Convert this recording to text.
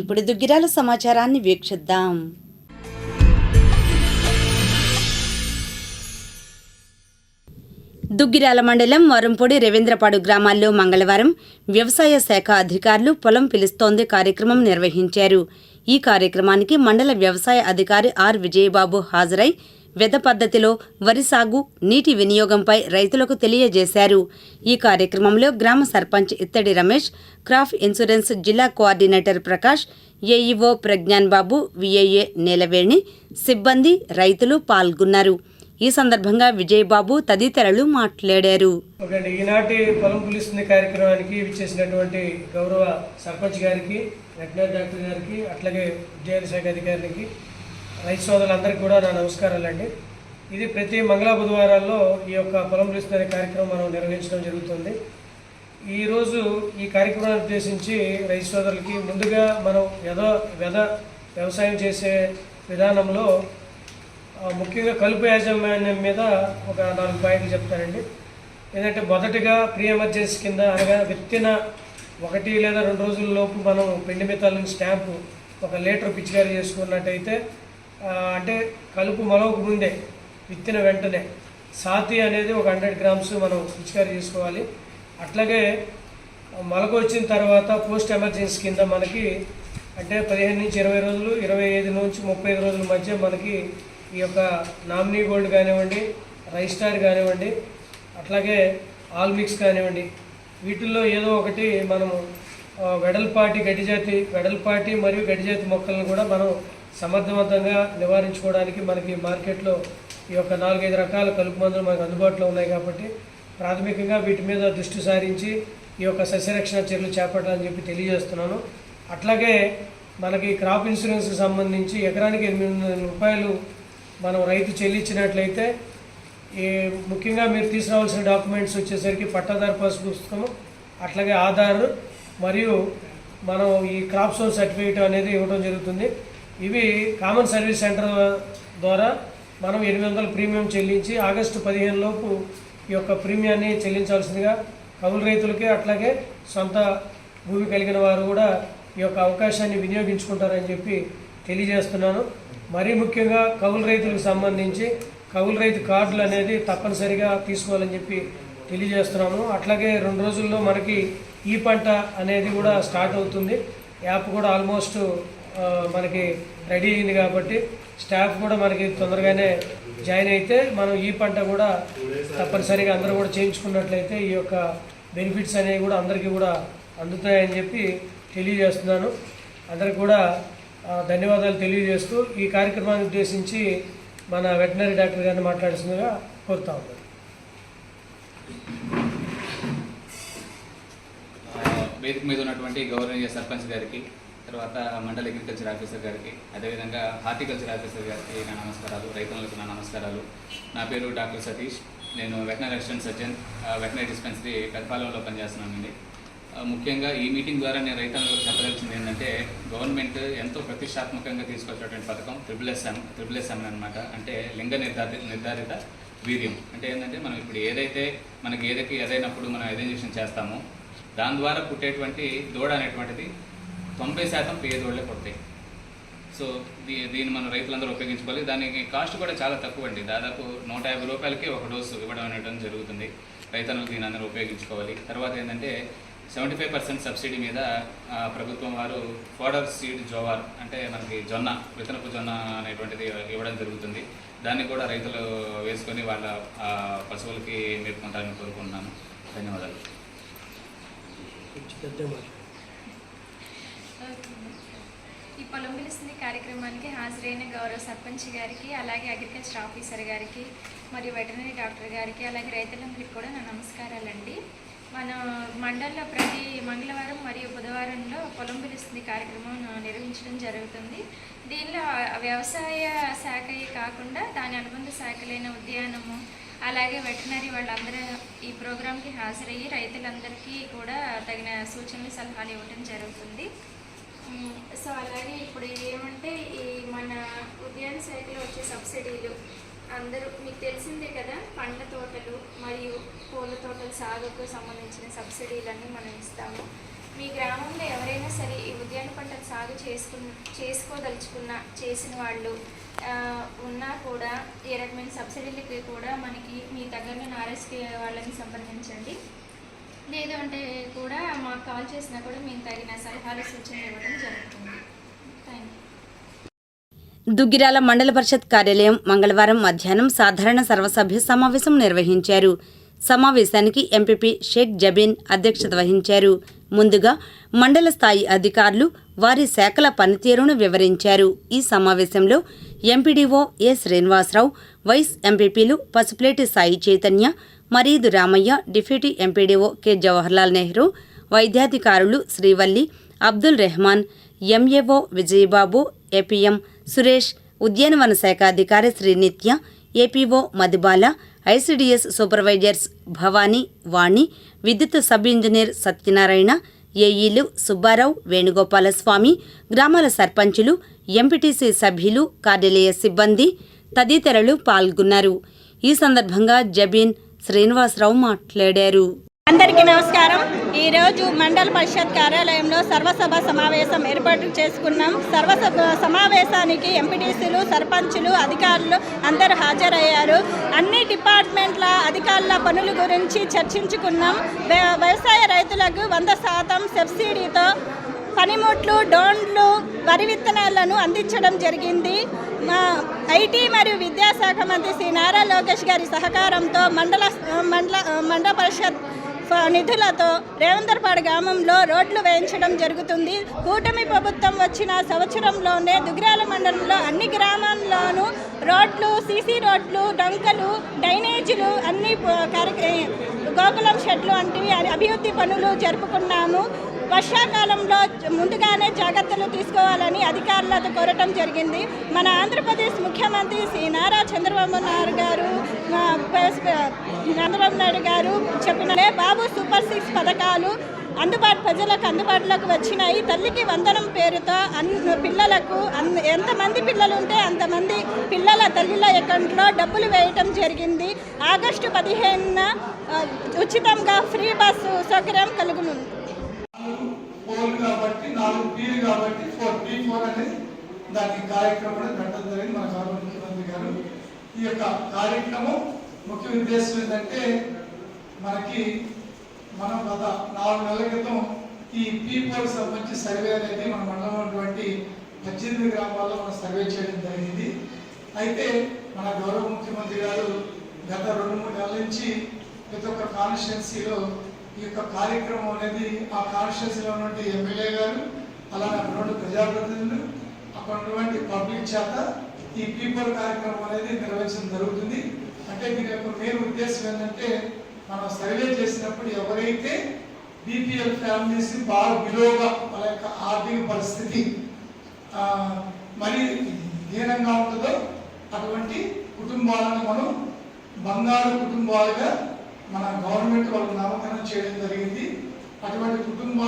ఇప్పుడు దుగ్గిరాల సమాచారాన్ని వీక్షిద్దాం. దుగ్గిరాల మండలం వరంపొడి రవీంద్రపాడు గ్రామాల్లో మంగళవారం వ్యవసాయ శాఖ అధికారులు పొలం పిలుస్తోంది కార్యక్రమం నిర్వహించారు. ఈ కార్యక్రమానికి మండల వ్యవసాయ అధికారి ఆర్ విజయబాబు హాజరై వెద పద్ధతిలో వరి సాగు నీటి వినియోగంపై రైతులకు తెలియజేశారు. ఈ కార్యక్రమంలో గ్రామ సర్పంచ్ ఇత్తడి రమేష్ క్రాప్ ఇన్సూరెన్స్ జిల్లా coordinator Prakash AEO Pragyan Babu VAA Nelaveni సిబ్బంది రైతులు పాల్గొన్నారు. ఈ సందర్భంగా విజయబాబు తదితరులు మాట్లాడారు. ఈనాటి పొలం పులిస్తుంది కార్యక్రమానికి ఇచ్చేసినటువంటి గౌరవ సర్పంచ్ గారికి వెటనరీ డాక్టర్ గారికి అట్లాగే విద్యార్థి శాఖ అధికారికి రైతు సోదరులందరికీ కూడా నా నమస్కారాలండి. ఇది ప్రతి మంగళ బుధవారాల్లో ఈ యొక్క పొలం పిలుస్తున్న కార్యక్రమం మనం నిర్వహించడం జరుగుతుంది. ఈరోజు ఈ కార్యక్రమాన్ని ఉద్దేశించి రైతు సోదరులకి ముందుగా మనం వెద వెద వ్యవసాయం చేసే విధానంలో ముఖ్యంగా కలుపు యాజమాన్యం మీద ఒక నాలుగు పాయింట్లు చెప్తానండి. ఏంటంటే మొదటగా ప్రీ ఎమర్జెన్సీ కింద అనగా విత్తిన ఒకటి లేదా రెండు రోజుల లోపు మనం పిండి మితాలను స్టాంపు ఒక లీటర్ పిచికారీ చేసుకున్నట్టయితే అంటే కలుపు మొలవకు ముందే విత్తిన వెంటనే. సాతి అనేది ఒక హండ్రెడ్ గ్రామ్స్ మనం పిచికారీ చేసుకోవాలి. అట్లాగే మొలక వచ్చిన తర్వాత పోస్ట్ ఎమర్జెన్సీ కింద మనకి అంటే పదిహేను నుంచి ఇరవై రోజులు ఇరవై ఐదు నుంచి ముప్పై ఐదు రోజుల మధ్య మనకి ఈ యొక్క నామినీ గోల్డ్ కానివ్వండి రైస్టార్ కానివ్వండి అట్లాగే ఆల్ మిక్స్ కానివ్వండి వీటిల్లో ఏదో ఒకటి మనము వెడల్పాటి గడ్డిజాతి వెడల్పాటి మరియు గడ్డిజాతి మొక్కలను కూడా మనం సమర్థవంతంగా నివారించుకోవడానికి మనకి మార్కెట్లో ఈ యొక్క నాలుగైదు రకాల కలుపు మందులు మనకు అందుబాటులో ఉన్నాయి కాబట్టి ప్రాథమికంగా వీటి మీద దృష్టి సారించి ఈ యొక్క సస్యరక్షణ చర్యలు చేపట్టాలని చెప్పి తెలియజేస్తున్నాను. అట్లాగే మనకి క్రాప్ ఇన్సూరెన్స్కి సంబంధించి ఎకరానికి ఎనిమిది వందల రూపాయలు మనం రైతు చెల్లించినట్లయితే ఈ ముఖ్యంగా మీరు తీసుకురావాల్సిన డాక్యుమెంట్స్ వచ్చేసరికి పట్టాదారు పాస్ పుస్తకము అట్లాగే ఆధార్ మరియు మనం ఈ క్రాప్ సోన్ సర్టిఫికేట్ అనేది ఇవ్వడం జరుగుతుంది. ఇవి కామన్ సర్వీస్ సెంటర్ ద్వారా మనం ఎనిమిది వందల ప్రీమియం చెల్లించి ఆగస్టు పదిహేను లోపు ఈ యొక్క ప్రీమియాన్ని చెల్లించాల్సిందిగా కౌలు రైతులకి అట్లాగే సొంత భూమి కలిగిన వారు కూడా ఈ యొక్క అవకాశాన్ని వినియోగించుకుంటారని చెప్పి తెలియజేస్తున్నాను. మరీ ముఖ్యంగా కౌలు రైతులకు సంబంధించి కౌలు రైతు కార్డులు అనేది తప్పనిసరిగా తీసుకోవాలని చెప్పి తెలియజేస్తున్నాను. అట్లాగే రెండు రోజుల్లో మనకి ఈ పంట అనేది కూడా స్టార్ట్ అవుతుంది. యాప్ కూడా ఆల్మోస్ట్ మనకి రెడీ అయింది కాబట్టి స్టాఫ్ కూడా మనకి తొందరగానే జాయిన్ అయితే మనం ఈ పంట కూడా తప్పనిసరిగా అందరూ కూడా చేయించుకున్నట్లయితే ఈ యొక్క బెనిఫిట్స్ అనేవి కూడా అందరికీ కూడా అందుతాయని చెప్పి తెలియజేస్తున్నాను. అందరికి కూడా ధన్యవాదాలు తెలియజేస్తూ ఈ కార్యక్రమాన్ని ఉద్దేశించి మన వెటనరీ డాక్టర్ గారిని మాట్లాడుతుందిగా కోరుతా ఉన్నాను. వేదిక మీద ఉన్నటువంటి గౌరవనీయ సర్పంచ్ గారికి తర్వాత మండల అగ్రికల్చర్ ఆఫీసర్ గారికి అదేవిధంగా హార్టికల్చర్ ఆఫీసర్ గారికి నా నమస్కారాలు రైతులకు నా నమస్కారాలు. నా పేరు డాక్టర్ సతీష్. నేను veterinary assistant surgeon veterinary dispensary పెద్దపాలెంలో పనిచేస్తున్నానండి. ముఖ్యంగా ఈ మీటింగ్ ద్వారా నేను రైతులకు చెప్పదలిచింది ఏంటంటే గవర్నమెంట్ ఎంతో ప్రతిష్టాత్మకంగా తీసుకొచ్చినటువంటి పథకం త్రిబుల్ ఎస్ఎం త్రిబుల్ ఎస్ఎం అనమాట అంటే లింగ నిర్ధారిత నిర్ధారిత వీర్యం. అంటే ఏంటంటే మనం ఇప్పుడు ఏదైతే మనకి ఏదైతే ఏదైనప్పుడు మనం ఐడెంటిఫికేషన్ చేస్తామో దాని ద్వారా పుట్టేటువంటి దూడ అనేటువంటిది తొంభై శాతం పేదోళ్ళే పడతాయి సో దీ దీన్ని మనం రైతులందరూ ఉపయోగించుకోవాలి. దానికి కాస్ట్ కూడా చాలా తక్కువ అండి దాదాపు నూట యాభై రూపాయలకి ఒక డోసు ఇవ్వడం అనేటం జరుగుతుంది. రైతులు దీని అందరూ ఉపయోగించుకోవాలి. తర్వాత ఏంటంటే సెవెంటీ ఫైవ్ పర్సెంట్ సబ్సిడీ మీద ప్రభుత్వం వారు ఫోడర్ సీడ్ జోవార్ అంటే మనకి జొన్న విత్తనపు జొన్న అనేటువంటిది ఇవ్వడం జరుగుతుంది. దాన్ని కూడా రైతులు వేసుకొని వాళ్ళ పశువులకి మేపుకుంటారని కోరుకుంటున్నాను. ధన్యవాదాలు. ఈ పొలం పిలుస్తుంది కార్యక్రమానికి హాజరైన గౌరవ సర్పంచ్ గారికి అలాగే అగ్రికల్చర్ ఆఫీసర్ గారికి మరియు వెటనరీ డాక్టర్ గారికి అలాగే రైతులందరికీ కూడా నా నమస్కారాలండి. మన మండలంలో ప్రతి మంగళవారం మరియు బుధవారంలో పొలం పిలుస్తుంది కార్యక్రమం నిర్వహించడం జరుగుతుంది. దీనిలో వ్యవసాయ శాఖయే కాకుండా దాని అనుబంధ శాఖలైన ఉద్యానము అలాగే వెటనరీ వాళ్ళందరూ ఈ ప్రోగ్రాంకి హాజరయ్యి రైతులందరికీ కూడా తగిన సూచనలు సలహాలు ఇవ్వడం జరుగుతుంది. సో అలాగే ఇప్పుడు ఏమంటే ఈ మన ఉద్యాన శాఖలో వచ్చే సబ్సిడీలు అందరూ మీకు తెలిసిందే కదా పండ్ల తోటలు మరియు పూల తోటల సాగుకు సంబంధించిన సబ్సిడీలన్నీ మనం ఇస్తాము. మీ గ్రామంలో ఎవరైనా సరే ఈ ఉద్యాన పంటలు సాగు చేసుకున్న చేసుకోదలుచుకున్న చేసిన వాళ్ళు ఉన్నా కూడా ఏ రకమైన సబ్సిడీలకి కూడా మనకి మీ దగ్గరలో ఆర్ఎస్కే వాళ్ళని సంప్రదించండి. లేదు అంటే కూడా మాకు కాల్ చేసినా కూడా మేము తగిన సలహాలు సూచనలు ఇవ్వడం జరుగుతుంది. థ్యాంక్ యూ దుగ్గిరాల మండల పరిషత్ కార్యాలయం మంగళవారం మధ్యాహ్నం సాధారణ సర్వసభ్య సమావేశం నిర్వహించారు. సమావేశానికి ఎంపీపీ షేక్ జబీన్ అధ్యక్షత వహించారు. ముందుగా మండల స్థాయి అధికారులు వారి శాఖల పనితీరును వివరించారు. ఈ సమావేశంలో ఎంపీడీఓ ఏ శ్రీనివాసరావు వైస్ ఎంపీపీలు Pasupuleti Sai Chaitanya Mareedu Ramaiah deputy MPDO K Jawaharlal Nehru వైద్యాధికారులు Srivalli Abdul Rahman MAO Vijayababu APM Suresh ఉద్యానవన శాఖ అధికారి Srinithya APO Madhubala ICDS supervisors Bhavani Vani విద్యుత్ సబ్ ఇంజనీర్ సత్యనారాయణ ఏఈలు సుబ్బారావు వేణుగోపాలస్వామి గ్రామాల సర్పంచులు ఎంపీటీసీ సభ్యులు కార్యాలయ సిబ్బంది తదితరులు పాల్గొన్నారు. ఈ సందర్భంగా జబీన్ శ్రీనివాసరావు మాట్లాడారు. అందరికీ నమస్కారం. ఈరోజు మండల పరిషత్ కార్యాలయంలో సర్వసభ సమావేశం ఏర్పాటు చేసుకున్నాం. సర్వసభ సమావేశానికి ఎంపీటీసీలు సర్పంచులు అధికారులు అందరూ హాజరయ్యారు. అన్ని డిపార్ట్మెంట్ల అధికారుల పనుల గురించి చర్చించుకున్నాం. వ్య- వ్యవసాయ రైతులకు వంద శాతం సబ్సిడీతో పనిముట్లు డోన్లు వరి విత్తనాలను అందించడం జరిగింది. ఐటీ మరియు విద్యాశాఖ మంత్రి శ్రీ నారా లోకేష్ గారి సహకారంతో మండల మండల మండల పరిషత్ నిధులతో రేవందర్పాడు గ్రామంలో రోడ్లు వేయించడం జరుగుతుంది. కూటమి ప్రభుత్వం వచ్చిన సంవత్సరంలోనే దుగ్రాల మండలంలో అన్ని గ్రామాల్లోనూ రోడ్లు సీసీ రోడ్లు డంకలు డ్రైనేజీలు అన్ని గోకులం షెడ్లు వంటివి అభివృద్ధి పనులు జరుపుకున్నాము. వర్షాకాలంలో ముందుగానే జాగ్రత్తలు తీసుకోవాలని అధికారులతో కోరటం జరిగింది. మన ఆంధ్రప్రదేశ్ ముఖ్యమంత్రి శ్రీ నారా చంద్రబాబు నాయుడు గారు చంద్రబాబు నాయుడు గారు చెప్పిననే బాబు సూపర్ సిక్స్ పథకాలు అందుబాటు ప్రజలకు అందుబాటులోకి వచ్చినాయి. తల్లికి వందనం పేరుతో అన్ని పిల్లలకు అన్ ఎంతమంది పిల్లలు ఉంటే అంతమంది పిల్లల తల్లిల అకౌంట్లో డబ్బులు వేయటం జరిగింది. ఆగస్టు పదిహేనున ఉచితంగా ఫ్రీ బస్సు సౌకర్యం కలుగునుంది దానికి కార్యక్రమం పెట్టడం జరిగింది మన గారు. ఈ యొక్క కార్యక్రమం ముఖ్య ఉద్దేశం ఏంటంటే మనకి మనం గత నాలుగు నెలల క్రితం ఈ పీ ఫోర్ సంబంధించి సర్వే అనేది మన మండలంలో ఉన్నటువంటి పద్దెనిమిది గ్రామాల్లో మనం సర్వే చేయడం జరిగింది. అయితే మన గౌరవ ముఖ్యమంత్రి గారు గత రెండు మూడు నెలల నుంచి ప్రతి ఒక్క కాన్స్టిట్యున్సీలో ఈ యొక్క కార్యక్రమం అనేది ఆ కాన్స్టిట్యున్సీలో ఉన్నటువంటి ఎమ్మెల్యే గారు అలానే అక్కడ ఉన్న ప్రజాప్రతినిధులు అక్కడ ఉన్నటువంటి పబ్లిక్ చేత ఈ పీపుల్ కార్యక్రమం అనేది నిర్వహించడం జరుగుతుంది. అంటే దీని యొక్క మెయిన్ ఉద్దేశం ఏంటంటే మనం సర్వే చేసినప్పుడు ఎవరైతే బీపీఎల్ ఫ్యామిలీస్ బాగా విలువగా వాళ్ళ యొక్క ఆర్థిక పరిస్థితి మరి హీనంగా ఉంటుందో అటువంటి కుటుంబాలను మనం బంగారు కుటుంబాలుగా మన గవర్నమెంట్ వాళ్ళు నామకరణం చేయడం జరిగింది. అటువంటి కుటుంబాలు